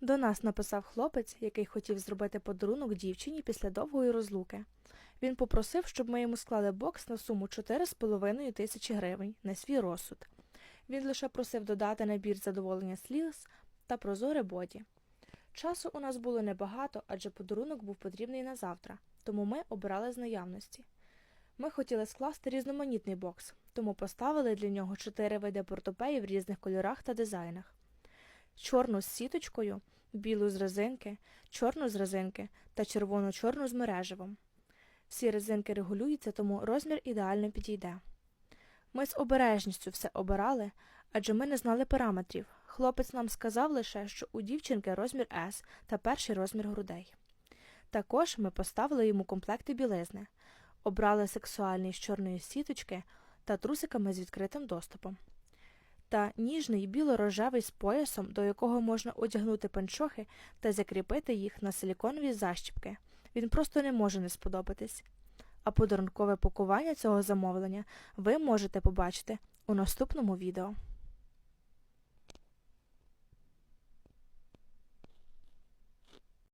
До нас написав хлопець, який хотів зробити подарунок дівчині після довгої розлуки. Він попросив, щоб ми йому склали бокс на суму 4,5 тисячі гривень на свій розсуд. Він лише просив додати набір задоволення сліз та прозоре боді. Часу у нас було небагато, адже подарунок був потрібний на завтра, тому ми обирали з наявності. Ми хотіли скласти різноманітний бокс, тому поставили для нього чотири види портопеї в різних кольорах та дизайнах. Чорну з сіточкою, білу з резинки, чорну з резинки та червоно-чорну з мереживом. Всі резинки регулюються, тому розмір ідеально підійде. Ми з обережністю все обирали, адже ми не знали параметрів. Хлопець нам сказав лише, що у дівчинки розмір S та перший розмір грудей. Також ми поставили йому комплекти білизни, обрали сексуальний з чорної сіточки та трусиками з відкритим доступом. Та ніжний біло-рожевий з поясом, до якого можна одягнути панчохи та закріпити їх на силіконові защіпки. Він просто не може не сподобатись. А подарункове пакування цього замовлення ви можете побачити у наступному відео.